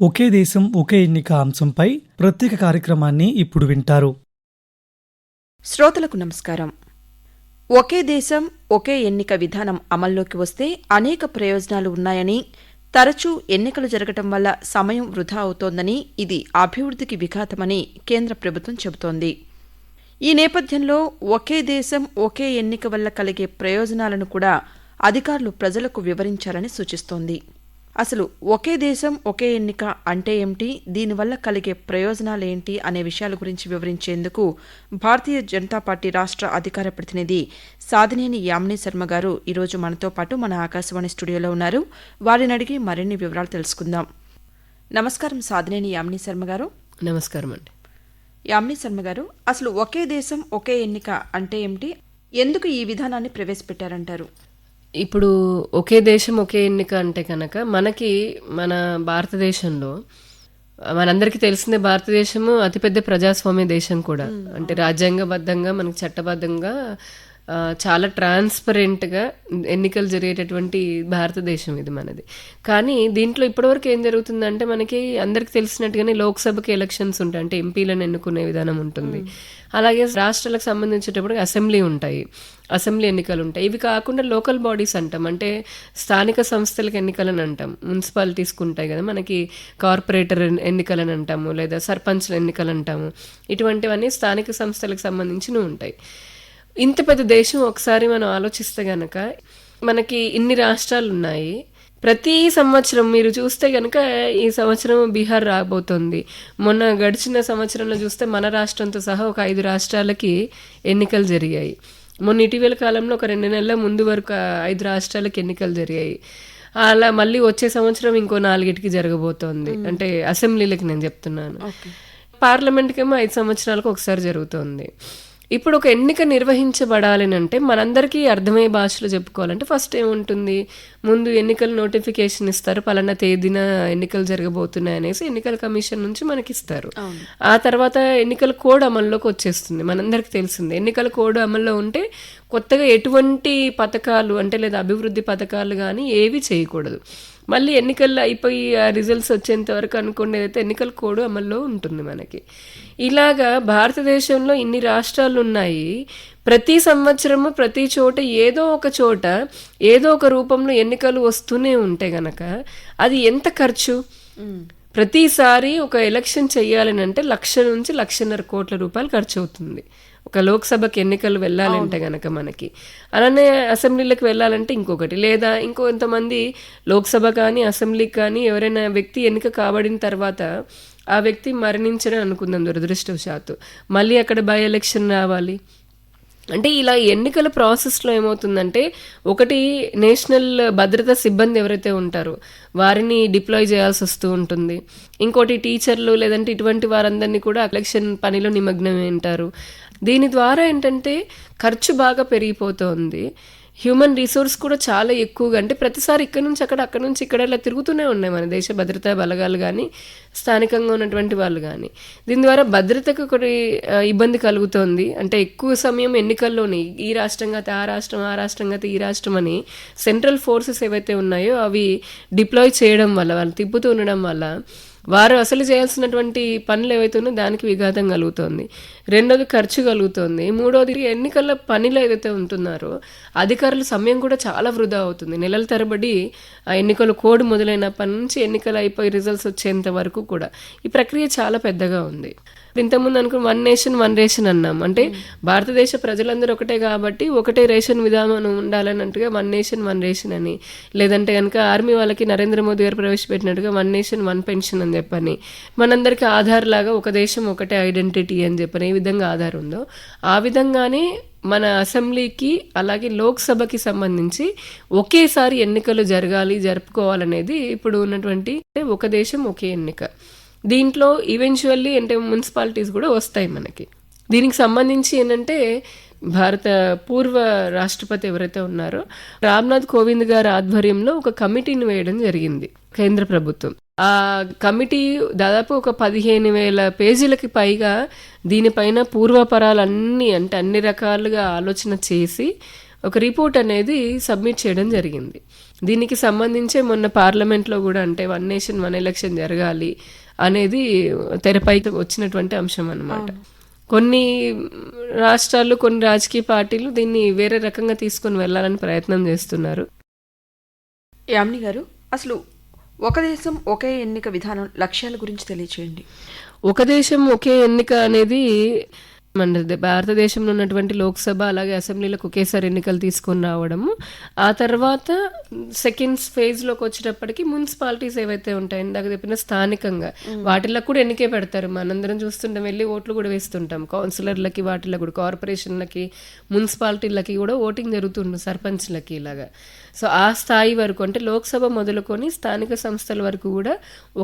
ఒకే దేశం ఒకే ఎన్నిక అంశంపై ప్రత్యేక కార్యక్రమాన్ని ఇప్పుడు వింటారు. శ్రోతలకు నమస్కారం. ఒకే దేశం ఒకే ఎన్నిక విధానం అమల్లోకి వస్తే అనేక ప్రయోజనాలు ఉన్నాయని తరచూ ఎన్నికలు జరగటం వల్ల సమయం వృధా అవుతోందని ఇది అభివృద్ధికి విఘాతమని కేంద్ర ప్రభుత్వం చెబుతోంది. ఈ నేపథ్యంలో ఒకే దేశం ఒకే ఎన్నిక వల్ల కలిగే ప్రయోజనాలను కూడా అధికారులు ప్రజలకు వివరించాలని సూచిస్తోంది. అసలు ఒకే దేశం ఒకే ఎన్నిక అంటే ఏమిటి? దీనివల్ల కలిగే ప్రయోజనాలేంటి? అనే విషయాల గురించి వివరించేందుకు భారతీయ జనతా పార్టీ రాష్ట్ర అధికార ప్రతినిధి సాధినేని యామిని శర్మ గారు ఈరోజు మనతో పాటు మన ఆకాశవాణి స్టూడియోలో ఉన్నారు. వారిని అడిగి మరిన్ని వివరాలు తెలుసుకుందాం. నమస్కారం సాధినేని యామిని శర్మ గారు. నమస్కారం అండి. యామిని శర్మ గారు అసలు ఒకే దేశం ఒకే ఎన్నిక అంటే ఏమిటి? ఎందుకు ఈ విధానాన్ని ప్రవేశపెట్టారంటారు? ఇప్పుడు ఒకే దేశం ఒకే ఎన్నిక అంటే కనుక మనకి మన భారతదేశంలో మనందరికీ తెలిసిందే భారతదేశము అతిపెద్ద ప్రజాస్వామ్య దేశం కూడా. అంటే రాజ్యాంగబద్ధంగా మనకి చట్టబద్ధంగా చాలా ట్రాన్స్పరెంట్గా ఎన్నికలు జరిగేటటువంటి భారతదేశం ఇది మనది. కానీ దీంట్లో ఇప్పటివరకు ఏం జరుగుతుందంటే మనకి అందరికి తెలిసినట్టుగానే లోక్సభకి ఎలక్షన్స్ ఉంటాయి. అంటే ఎంపీలను ఎన్నుకునే విధానం ఉంటుంది. అలాగే రాష్ట్రాలకు సంబంధించేటప్పుడు అసెంబ్లీ ఉంటాయి. అసెంబ్లీ ఎన్నికలు ఉంటాయి. ఇవి కాకుండా లోకల్ బాడీస్ అంటాం. అంటే స్థానిక సంస్థలకు ఎన్నికలని అంటాం. మున్సిపాలిటీస్కి ఉంటాయి కదా మనకి కార్పొరేటర్ ఎన్నికలని అంటాము. లేదా సర్పంచ్ల ఎన్నికలు అంటాము. ఇటువంటివన్నీ స్థానిక సంస్థలకు సంబంధించినవి ఉంటాయి. ఇంత పెద్ద దేశం ఒకసారి మనం ఆలోచిస్తే గనక మనకి ఇన్ని రాష్ట్రాలు ఉన్నాయి ప్రతి సంవత్సరం మీరు చూస్తే కనుక ఈ సంవత్సరం బీహార్ రాబోతోంది. మొన్న గడిచిన సంవత్సరంలో చూస్తే మన రాష్ట్రంతో సహా ఒక ఐదు రాష్ట్రాలకి ఎన్నికలు జరిగాయి. మొన్న ఇటీవల కాలంలో ఒక రెండు నెలల ముందు వరకు ఐదు రాష్ట్రాలకు ఎన్నికలు జరిగాయి. అలా మళ్ళీ వచ్చే సంవత్సరం ఇంకో నాలుగిటికి జరగబోతోంది. అంటే అసెంబ్లీలకు నేను చెప్తున్నాను. పార్లమెంట్కేమో ఐదు సంవత్సరాలకు ఒకసారి జరుగుతోంది. ఇప్పుడు ఒక ఎన్నిక నిర్వహించబడాలి అంటే మనందరికీ అర్థమయ్యే భాషలో చెప్పుకోవాలంటే ఫస్ట్ ఏముంటుంది? ముందు ఎన్నికల నోటిఫికేషన్ ఇస్తారు పలానా తేదీన ఎన్నికలు జరగబోతున్నాయి అనేసి ఎన్నికల కమిషన్ నుంచి మనకి ఇస్తారు ఆ తర్వాత ఎన్నికల కోడ్ అమల్లోకి వచ్చేస్తుంది. మనందరికీ తెలిసింది. ఎన్నికల కోడ్ అమల్లో ఉంటే కొత్తగా ఎటువంటి పథకాలు అంటే లేదా అభివృద్ధి పథకాలు కానీ ఏవి చేయకూడదు. మళ్ళీ ఎన్నికల్లో అయిపోయి ఆ రిజల్ట్స్ వచ్చేంత వరకు అనుకునేది అయితే ఎన్నికల కోడ్ అమల్లో ఉంటుంది మనకి. ఇలాగా భారతదేశంలో ఇన్ని రాష్ట్రాలు ఉన్నాయి. ప్రతి సంవత్సరము ప్రతి చోట ఏదో ఒక చోట ఏదో ఒక రూపంలో ఎన్నికలు వస్తూనే ఉంటే గనక అది ఎంత ఖర్చు? ప్రతిసారి ఒక ఎలక్షన్ చేయాలని అంటే లక్ష నుంచి లక్షన్నర కోట్ల రూపాయలు ఖర్చు అవుతుంది. ఒక లోక్సభకి ఎన్నికలు వెళ్ళాలంటే గనక మనకి. అలానే అసెంబ్లీలకు వెళ్ళాలంటే ఇంకొకటి. లేదా ఇంకొంతమంది లోక్సభ కానీ అసెంబ్లీకి కానీ ఎవరైనా వ్యక్తి ఎన్నిక కాబడిన తర్వాత ఆ వ్యక్తి మరణించడం అనుకుందాం దురదృష్టవశాత్తు. మళ్ళీ అక్కడ బై ఎలక్షన్ రావాలి. అంటే ఇలా ఎన్నికల ప్రాసెస్లో ఏమవుతుందంటే ఒకటి నేషనల్ భద్రతా సిబ్బంది ఎవరైతే ఉంటారో వారిని డిప్లాయ్ చేయాల్సి వస్తూ ఉంటుంది. ఇంకోటి టీచర్లు లేదంటే ఇటువంటి వారందరినీ కూడా ఎలక్షన్ పనిలో నిమగ్నమై ఉంటారు. దీని ద్వారా ఏంటంటే ఖర్చు బాగా పెరిగిపోతుంది. హ్యూమన్ రిసోర్స్ కూడా చాలా ఎక్కువగా అంటే ప్రతిసారి ఇక్కడ నుంచి అక్కడ అక్కడ నుంచి ఇక్కడ ఇలా తిరుగుతూనే ఉన్నాయి మన దేశ భద్రతా బలగాలు కానీ స్థానికంగా ఉన్నటువంటి వాళ్ళు కానీ దీని ద్వారా భద్రతకు ఒకటి ఇబ్బంది కలుగుతోంది. అంటే ఎక్కువ సమయం ఎన్నికల్లోని ఈ రాష్ట్రం ఆ రాష్ట్రం ఆ రాష్ట్రం ఈ రాష్ట్రం అని సెంట్రల్ ఫోర్సెస్ ఏవైతే ఉన్నాయో అవి డిప్లాయ్ చేయడం వల్ల వాళ్ళు తిప్పుతూ ఉండడం వల్ల వారు అసలు చేయాల్సినటువంటి పనులు ఏవైతే దానికి విఘాతం కలుగుతోంది. రెండోది ఖర్చు కలుగుతోంది. మూడోది ఎన్నికల పనిలో ఏదైతే ఉంటున్నారో అధికారుల సమయం కూడా చాలా వృధా అవుతుంది. నెలల తరబడి ఆ ఎన్నికల కోడ్ మొదలైనప్పటి నుంచి ఎన్నికలు అయిపోయి రిజల్ట్స్ వచ్చేంత వరకు కూడా ఈ ప్రక్రియ చాలా పెద్దగా ఉంది. ఇంతకుముందు అనుకుని వన్ నేషన్ వన్ రేషన్ అన్నాం. అంటే భారతదేశ ప్రజలందరూ ఒకటే కాబట్టి ఒకటే రేషన్ విధానం ఉండాలన్నట్టుగా వన్ నేషన్ వన్ రేషన్ అని. లేదంటే కనుక ఆర్మీ వాళ్ళకి నరేంద్ర మోదీ గారు ప్రవేశపెట్టినట్టుగా వన్ నేషన్ వన్ పెన్షన్ అని చెప్పని. మనందరికీ ఆధార్ లాగా ఒక దేశం ఒకటే ఐడెంటిటీ అని చెప్పని ఏ విధంగా ఆధార్ ఉందో. ఆ విధంగానే మన అసెంబ్లీకి అలాగే లోక్సభకి సంబంధించి ఒకేసారి ఎన్నికలు జరగాలి జరుపుకోవాలనేది ఇప్పుడు ఉన్నటువంటి ఒక దేశం ఒకే ఎన్నిక. దీంట్లో ఈవెన్చువల్లీ అంటే మున్సిపాలిటీస్ కూడా వస్తాయి మనకి. దీనికి సంబంధించి ఏంటంటే భారత పూర్వ రాష్ట్రపతి ఎవరైతే ఉన్నారో రామ్నాథ్ కోవింద్ గారి ఆధ్వర్యంలో ఒక కమిటీని వేయడం జరిగింది కేంద్ర ప్రభుత్వం. ఆ కమిటీ దాదాపు ఒక పదిహేను వేల పేజీలకి పైగా దీనిపైన పూర్వపరాలన్నీ అంటే అన్ని రకాలుగా ఆలోచన చేసి ఒక రిపోర్ట్ అనేది సబ్మిట్ చేయడం జరిగింది. దీనికి సంబంధించే మొన్న పార్లమెంట్లో కూడా అంటే వన్ నేషన్ వన్ ఎలక్షన్ జరగాలి అనేది తెరపైకి వచ్చినటువంటి అంశం అన్నమాట. కొన్ని రాష్ట్రాలు కొన్ని రాజకీయ పార్టీలు దీన్ని వేరే రకంగా తీసుకొని వెళ్ళాలని ప్రయత్నం చేస్తున్నారు. యామిని గారు అసలు ఒక దేశం ఒకే ఎన్నిక విధానం లక్ష్యాల గురించి తెలియచేయండి. ఒక దేశం ఒకే ఎన్నిక అనేది మన భారతదేశంలో ఉన్నటువంటి లోక్సభ అలాగే అసెంబ్లీలకు ఒకేసారి ఎన్నికలు తీసుకొని రావడము ఆ తర్వాత సెకండ్ ఫేజ్లోకి వచ్చేటప్పటికి మున్సిపాలిటీస్ ఏవైతే ఉంటాయి ఇందాక చెప్పిన స్థానికంగా వాటిల్లో కూడా ఎన్నికే పెడతారు. మనందరం చూస్తుంటాం వెళ్ళి ఓట్లు కూడా వేస్తుంటాం. కౌన్సిలర్లకి వాటిలో కూడా కార్పొరేషన్లకి మున్సిపాలిటీలకి కూడా ఓటింగ్ జరుగుతుంది సర్పంచ్లకి ఇలాగా. సో ఆ స్థాయి వరకు అంటే లోక్సభ మొదలుకొని స్థానిక సంస్థల వరకు కూడా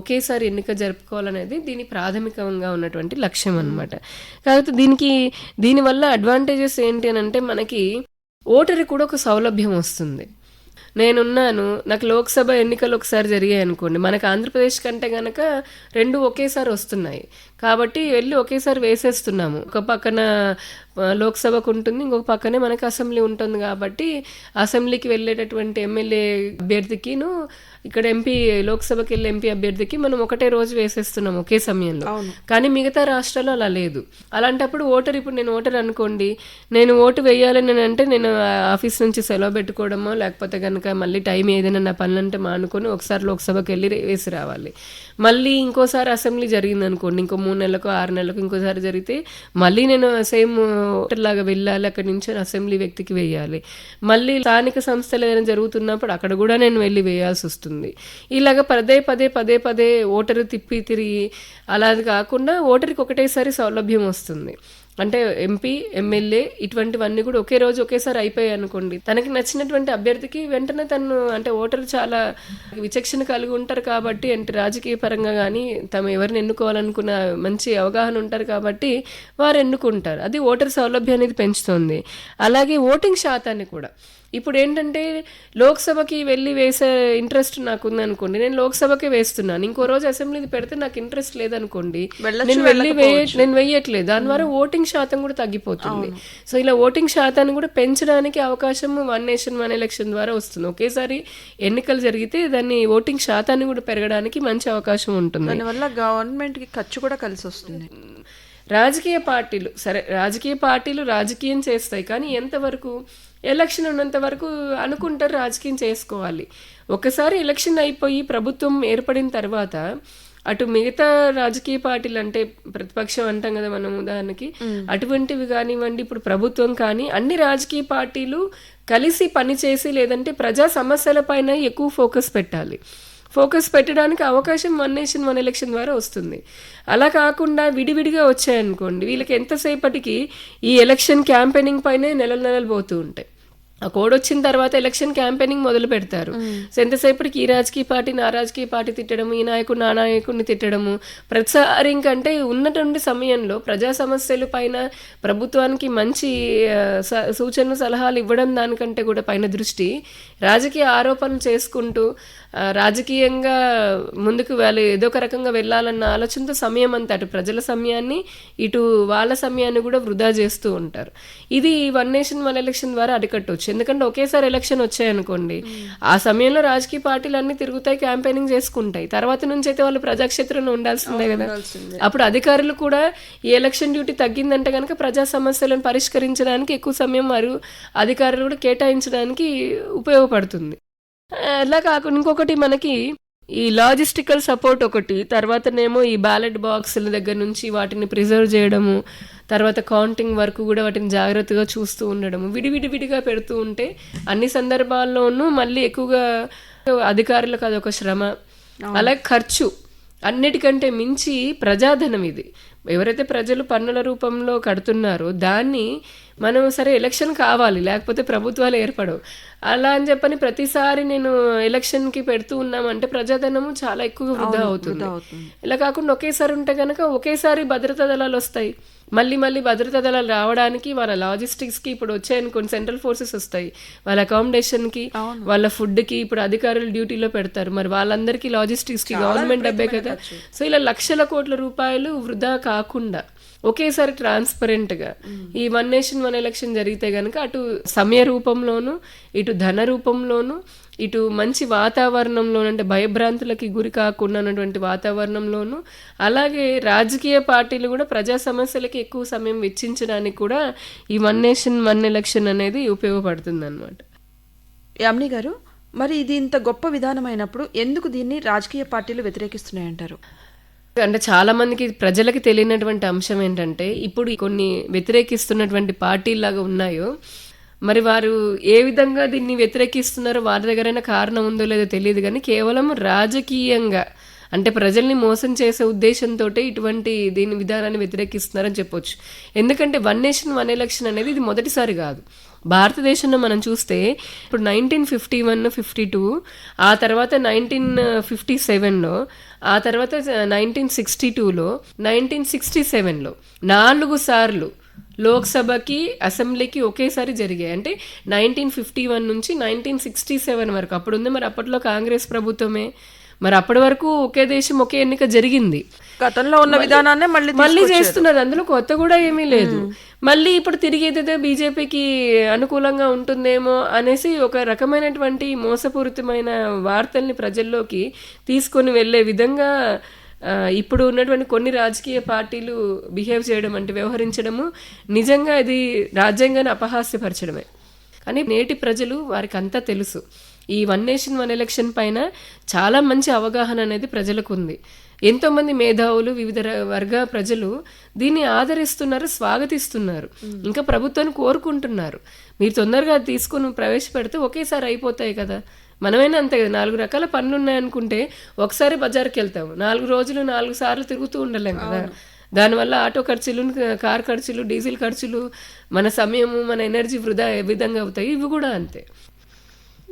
ఒకేసారి ఎన్నిక జరుపుకోవాలనేది దీని ప్రాథమికంగా ఉన్నటువంటి లక్ష్యం అన్నమాట. కాకపోతే దీనికి దీనివల్ల అడ్వాంటేజెస్ ఏంటి అని అంటే మనకి ఓటరి కూడా ఒక సౌలభ్యం వస్తుంది. నేనున్నాను నాకు లోక్సభ ఎన్నికలు ఒకసారి జరిగాయి అనుకోండి మనకు ఆంధ్రప్రదేశ్ కంటే కనుక రెండు ఒకేసారి వస్తున్నాయి. కాబట్టి వెళ్ళి ఒకేసారి వేసేస్తున్నాము. ఒక పక్కన లోక్సభకు ఉంటుంది ఇంకొక పక్కనే మనకి అసెంబ్లీ ఉంటుంది కాబట్టి అసెంబ్లీకి వెళ్ళేటటువంటి ఎమ్మెల్యే అభ్యర్థికిను ఇక్కడ ఎంపీ లోక్సభకి వెళ్ళే ఎంపీ అభ్యర్థికి మనం ఒకటే రోజు వేసేస్తున్నాం ఒకే సమయంలో. కానీ మిగతా రాష్ట్రాల్లో అలా లేదు. అలాంటప్పుడు ఓటర్ ఇప్పుడు నేను ఓటర్ అనుకోండి నేను ఓటు వేయాలని అంటే నేను ఆఫీస్ నుంచి సెలవు పెట్టుకోవడమో లేకపోతే కనుక మళ్ళీ టైం ఏదైనా నా పనులంటే మానుకొని ఒకసారి లోక్సభకి వెళ్ళి వేసి రావాలి. మళ్ళీ ఇంకోసారి అసెంబ్లీ జరిగింది అనుకోండి ఇంకో మూడు నెలలకు ఆరు నెలలకు ఇంకోసారి జరిగితే మళ్ళీ నేను సేమ్ లాగా వెళ్ళాలి అక్కడి నుంచి అసెంబ్లీ వ్యక్తికి వేయాలి. మళ్ళీ స్థానిక సంస్థలు ఏదైనా జరుగుతున్నప్పుడు అక్కడ కూడా నేను వెళ్ళి వేయాల్సి వస్తుంది. ఇలాగ పదే పదే పదే పదే ఓటరు తిప్పి తిరిగి అలా కాకుండా ఓటర్కి ఒకటేసారి సౌలభ్యం వస్తుంది. అంటే ఎంపీ ఎమ్మెల్యే ఇటువంటివన్నీ కూడా ఒకే రోజు ఒకేసారి అయిపోయాయి అనుకోండి. తనకి నచ్చినటువంటి అభ్యర్థికి వెంటనే తను అంటే ఓటర్ చాలా విచక్షణ కలిగి ఉంటారు కాబట్టి అంటే రాజకీయ పరంగా కానీ తమ ఎవరిని ఎన్నుకోవాలనుకున్న మంచి అవగాహన ఉంటారు కాబట్టి వారు ఎన్నుకుంటారు. అది ఓటర్ సౌలభ్యం అనేది పెంచుతుంది. అలాగే ఓటింగ్ శాతాన్ని కూడా. ఇప్పుడు ఏంటంటే లోక్సభకి వెళ్ళి వేసే ఇంట్రెస్ట్ నాకు ఉందనుకోండి నేను లోక్సభకే వేస్తున్నాను. ఇంకో రోజు అసెంబ్లీది పెడితే నాకు ఇంట్రెస్ట్ లేదనుకోండి నేను వెళ్ళి వేయ నేను వెయ్యట్లేదు దాని ద్వారా ఓటింగ్ శాతం కూడా తగ్గిపోతుంది. సో ఇలా ఓటింగ్ శాతాన్ని కూడా పెంచడానికి అవకాశం వన్ నేషన్ వన్ ఎలక్షన్ ద్వారా వస్తుంది. ఒకేసారి ఎన్నికలు జరిగితే దాన్ని ఓటింగ్ శాతాన్ని కూడా పెరగడానికి మంచి అవకాశం ఉంటుంది. దానివల్ల గవర్నమెంట్కి ఖర్చు కూడా కలిసి వస్తుంది. రాజకీయ పార్టీలు సరే రాజకీయ పార్టీలు రాజకీయం చేస్తాయి కానీ ఎంతవరకు ఎలక్షన్ ఉన్నంత వరకు అనుకుంటారు రాజకీయం చేసుకోవాలి. ఒకసారి ఎలక్షన్ అయిపోయి ప్రభుత్వం ఏర్పడిన తర్వాత అటు మిగతా రాజకీయ పార్టీలు అంటే ప్రతిపక్షం అంటాం కదా మనం ఉదాహరణకి అటువంటివి కానివ్వండి ఇప్పుడు ప్రభుత్వం కానీ అన్ని రాజకీయ పార్టీలు కలిసి పనిచేసి లేదంటే ప్రజా సమస్యలపైన ఎక్కువ ఫోకస్ పెట్టాలి. ఫోకస్ పెట్టడానికి అవకాశం వన్ నేషన్ వన్ ఎలక్షన్ ద్వారా వస్తుంది. అలా కాకుండా విడివిడిగా వచ్చాయనుకోండి వీళ్ళకి ఎంతసేపటికి ఈ ఎలక్షన్ క్యాంపెయినింగ్ పైనే నెలలు నెలలు పోతూ ఉంటాయి. ఆ కోడ్ వచ్చిన తర్వాత ఎలక్షన్ క్యాంపెయినింగ్ మొదలు పెడతారు. సో ఎంతసేపటికి ఈ రాజకీయ పార్టీని ఆ రాజకీయ పార్టీ తిట్టడము ఈ నాయకుడిని ఆ నాయకుడిని తిట్టడము ప్రతిసారి ఇంకంటే ఉన్నటువంటి సమయంలో ప్రజా సమస్యల పైన ప్రభుత్వానికి మంచి సూచనలు సలహాలు ఇవ్వడం దానికంటే కూడా పైన దృష్టి రాజకీయ ఆరోపణలు చేసుకుంటూ రాజకీయంగా ముందుకు వాళ్ళు ఏదో ఒక రకంగా వెళ్ళాలన్న ఆలోచనతో సమయం అంతా అటు ప్రజల సమయాన్ని ఇటు వాళ్ళ సమయాన్ని కూడా వృధా చేస్తూ ఉంటారు. ఇది వన్ నేషన్ వన్ ఎలక్షన్ ద్వారా అరికట్టవచ్చు ఎందుకంటే ఒకేసారి ఎలక్షన్ వచ్చాయనుకోండి ఆ సమయంలో రాజకీయ పార్టీలు అన్ని తిరుగుతాయి క్యాంపెయినింగ్ చేసుకుంటాయి. తర్వాత నుంచి అయితే వాళ్ళు ప్రజాక్షేత్రంలో ఉండాల్సిందే కదా. అప్పుడు అధికారులు కూడా ఈ ఎలక్షన్ డ్యూటీ తగ్గిందంటే కనుక ప్రజా సమస్యలను పరిష్కరించడానికి ఎక్కువ సమయం వారు అధికారులు కూడా కేటాయించడానికి ఉపయోగపడుతుంది. అలా కాకుండా ఇంకొకటి మనకి ఈ లాజిస్టికల్ సపోర్ట్ ఒకటి తర్వాతనేమో ఈ బ్యాలెట్ బాక్సుల దగ్గర నుంచి వాటిని ప్రిజర్వ్ చేయడము తర్వాత కౌంటింగ్ వరకు కూడా వాటిని జాగ్రత్తగా చూస్తూ ఉండడము విడివిడి విడిగా పెడుతూ ఉంటే అన్ని సందర్భాల్లోనూ మళ్ళీ ఎక్కువగా అధికారులకు అదొక శ్రమ. అలాగే ఖర్చు అన్నిటికంటే మించి ప్రజాధనం ఇది. ఎవరైతే ప్రజలు పన్నుల రూపంలో కడుతున్నారో దాన్ని మనం సరే ఎలక్షన్ కావాలి లేకపోతే ప్రభుత్వాలు ఏర్పడవు. అలా అని చెప్పని ప్రతిసారి నేను ఎలక్షన్కి పెడుతూ ఉన్నామంటే ప్రజాధనము చాలా ఎక్కువ వృధా అవుతుంది. ఇలా కాకుండా ఒకేసారి ఉంటే కనుక ఒకేసారి భద్రతా దళాలు వస్తాయి. మళ్ళీ మళ్ళీ భద్రతా దళాలు రావడానికి వాళ్ళ లాజిస్టిక్స్కి ఇప్పుడు వచ్చాయనుకోండి సెంట్రల్ ఫోర్సెస్ వస్తాయి. వాళ్ళ అకామిడేషన్కి వాళ్ళ ఫుడ్కి ఇప్పుడు అధికారులు డ్యూటీలో పెడతారు. మరి వాళ్ళందరికీ లాజిస్టిక్స్కి గవర్నమెంట్ డబ్బే కదా. సో ఇలా లక్షల కోట్ల రూపాయలు వృధా కాకుండా ఒకేసారి ట్రాన్స్పరెంట్గా. ఈ వన్ నేషన్ వన్ ఎలక్షన్ జరిగితే గనక అటు సమయ రూపంలోను ఇటు ధన రూపంలోను ఇటు మంచి వాతావరణంలో అంటే భయభ్రాంతులకి గురి కాకుండా ఉన్నటువంటి వాతావరణంలోనూ అలాగే రాజకీయ పార్టీలు కూడా ప్రజా సమస్యలకి ఎక్కువ సమయం వెచ్చించడానికి కూడా ఈ వన్ నేషన్ వన్ ఎలక్షన్ అనేది ఉపయోగపడుతుంది అనమాట యామ్ని గారు మరి ఇది ఇంత గొప్ప విధానమైనప్పుడు ఎందుకు దీన్ని రాజకీయ పార్టీలు వ్యతిరేకిస్తున్నాయంటారు? అంటే చాలా మందికి ప్రజలకి తెలియనటువంటి అంశం ఏంటంటే ఇప్పుడు కొన్ని వ్యతిరేకిస్తున్నటువంటి పార్టీలాగా ఉన్నాయో మరి వారు ఏ విధంగా దీన్ని వ్యతిరేకిస్తున్నారో వారి దగ్గరైనా కారణం ఉందో లేదో తెలియదు కానీ కేవలం రాజకీయంగా అంటే ప్రజల్ని మోసం చేసే ఉద్దేశంతో ఇటువంటి దీని విధానాన్ని వ్యతిరేకిస్తున్నారని చెప్పొచ్చు. ఎందుకంటే వన్ నేషన్ వన్ ఎలక్షన్ అనేది ఇది మొదటిసారి కాదు. భారతదేశంలో మనం చూస్తే ఇప్పుడు nineteen fifty one fifty two ఆ తర్వాత నైన్టీన్ ఫిఫ్టీ సెవెన్లో ఆ తర్వాత నైన్టీన్ సిక్స్టీ టూలో నైన్టీన్ సిక్స్టీ సెవెన్లో నాలుగు సార్లు లోక్సభకి అసెంబ్లీకి ఒకేసారి జరిగాయి. అంటే నైన్టీన్ ఫిఫ్టీ వన్ నుంచి నైన్టీన్ సిక్స్టీ సెవెన్ వరకు అప్పుడు ఉంది. మరి అప్పట్లో కాంగ్రెస్ ప్రభుత్వమే. మరి అప్పటి వరకు ఒకే దేశం ఒకే ఎన్నిక జరిగింది. గతంలో ఉన్న విధానాన్నే మళ్ళీ మళ్ళీ చేస్తున్నారు. అందులో కొత్త కూడా ఏమీ లేదు. మళ్ళీ ఇప్పుడు తిరిగి ఏదైతే బీజేపీకి అనుకూలంగా ఉంటుందేమో అనేసి ఒక రకమైనటువంటి మోసపూరితమైన వార్తల్ని ప్రజల్లోకి తీసుకొని వెళ్ళే విధంగా ఇప్పుడు ఉన్నటువంటి కొన్ని రాజకీయ పార్టీలు బిహేవ్ చేయడం అంటే వ్యవహరించడము నిజంగా ఇది రాజ్యాంగాన్ని అపహాస్యపరచడమే. కానీ నేటి ప్రజలు వారికి అంతా తెలుసు. ఈ వన్ నేషన్ వన్ ఎలక్షన్ పైన చాలా మంచి అవగాహన అనేది ప్రజలకు ఉంది ఎంతోమంది మేధావులు వివిధ వర్గ ప్రజలు దీన్ని ఆదరిస్తున్నారు స్వాగతిస్తున్నారు. ఇంకా ప్రభుత్వాన్ని కోరుకుంటున్నారు. మీరు తొందరగా తీసుకుని ప్రవేశపెడితే ఒకేసారి అయిపోతాయి కదా. మనమైనా అంతే కదా. నాలుగు రకాల పనులు ఉన్నాయనుకుంటే ఒకసారి బజార్కి వెళ్తాము నాలుగు రోజులు నాలుగు సార్లు తిరుగుతూ ఉండలేం కదా. దానివల్ల ఆటో ఖర్చులు కార్ ఖర్చులు డీజిల్ ఖర్చులు మన సమయము మన ఎనర్జీ వృధా ఏ విధంగా అవుతాయి ఇవి కూడా అంతే.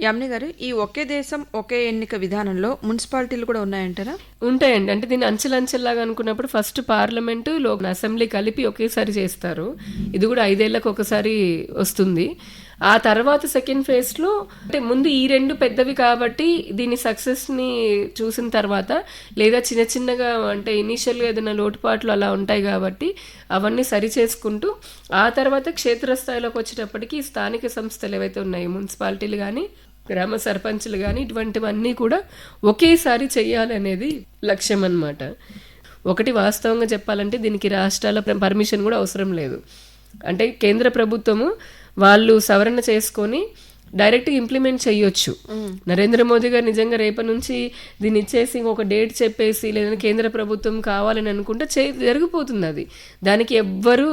యామిని గారు ఈ ఒకే దేశం ఒకే ఎన్నిక విధానంలో మున్సిపాలిటీలు కూడా ఉన్నాయంటారా? ఉంటాయండి. అంటే దీన్ని అంచెలంచెల్లాగా అనుకున్నప్పుడు ఫస్ట్ పార్లమెంటు లో అసెంబ్లీ కలిపి ఒకేసారి చేస్తారు. ఇది కూడా ఐదేళ్ళకు ఒకసారి వస్తుంది. ఆ తర్వాత సెకండ్ ఫేజ్లో అంటే ముందు ఈ రెండు పెద్దవి కాబట్టి దీని సక్సెస్ని చూసిన తర్వాత లేదా చిన్న చిన్నగా అంటే ఇనీషియల్గా ఏదైనా లోటుపాట్లు అలా ఉంటాయి కాబట్టి అవన్నీ సరి చేసుకుంటూ ఆ తర్వాత క్షేత్రస్థాయిలోకి వచ్చేటప్పటికి స్థానిక సంస్థలు ఏవైతే ఉన్నాయి మున్సిపాలిటీలు కానీ గ్రామ సర్పంచులు కానీ ఇటువంటివన్నీ కూడా ఒకేసారి చేయాలనేది లక్ష్యం అన్నమాట. ఒకటి వాస్తవంగా చెప్పాలంటే దీనికి రాష్ట్రాల పర్మిషన్ కూడా అవసరం లేదు. అంటే కేంద్ర ప్రభుత్వము వాళ్ళు సవరణ చేసుకొని డైరెక్ట్ ఇంప్లిమెంట్ చేయొచ్చు. నరేంద్ర మోదీ గారు నిజంగా రేపటి నుంచి దీన్ని ఇచ్చేసి ఒక డేట్ చెప్పేసి లేదంటే కేంద్ర ప్రభుత్వం కావాలని అనుకుంటే చే జరిగిపోతుంది అది. దానికి ఎవ్వరూ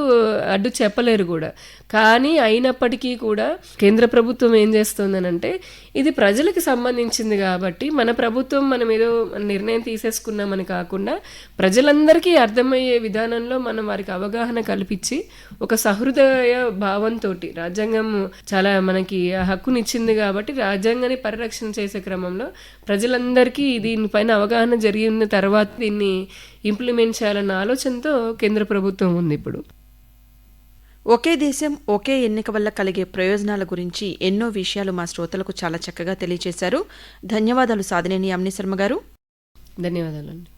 అడ్డు చెప్పలేరు కూడా. కానీ అయినప్పటికీ కూడా కేంద్ర ప్రభుత్వం ఏం చేస్తుందనంటే ఇది ప్రజలకు సంబంధించింది కాబట్టి మన ప్రభుత్వం మనం ఏదో నిర్ణయం తీసేసుకున్నామని కాకుండా ప్రజలందరికీ అర్థమయ్యే విధానంలో మనం వారికి అవగాహన కల్పించి ఒక సహృదయ భావంతో రాజ్యాంగం చాలా మనకి ఆ హక్కునిచ్చింది కాబట్టి రాజ్యాంగాన్ని పరిరక్షణ చేసే క్రమంలో ప్రజలందరికీ దీనిపైన అవగాహన జరిగిన తర్వాత దీన్ని ఇంప్లిమెంట్ చేయాలన్న ఆలోచనతో కేంద్ర ప్రభుత్వం ఉంది ఇప్పుడు. ఒకే దేశం ఒకే ఎన్నిక వల్ల కలిగే ప్రయోజనాల గురించి ఎన్నో విషయాలు మా శ్రోతలకు చాలా చక్కగా తెలియజేశారు ధన్యవాదాలు సాధనేని యామిని శర్మ గారు. ధన్యవాదాలండి.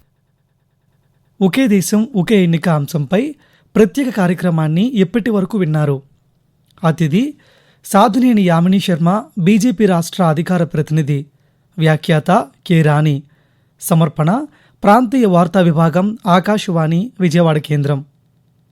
ఒకే దేశం ఒకే ఎన్నిక అంశంపై ప్రత్యేక కార్యక్రమాన్ని ఎప్పటి వరకు విన్నారు? అతిథి సాధునేని యామిని శర్మ బీజేపీ రాష్ట్ర అధికార ప్రతినిధి. వ్యాఖ్యాత కె రాణి. సమర్పణ ప్రాంతీయ వార్తా విభాగం ఆకాశవాణి విజయవాడ కేంద్రం.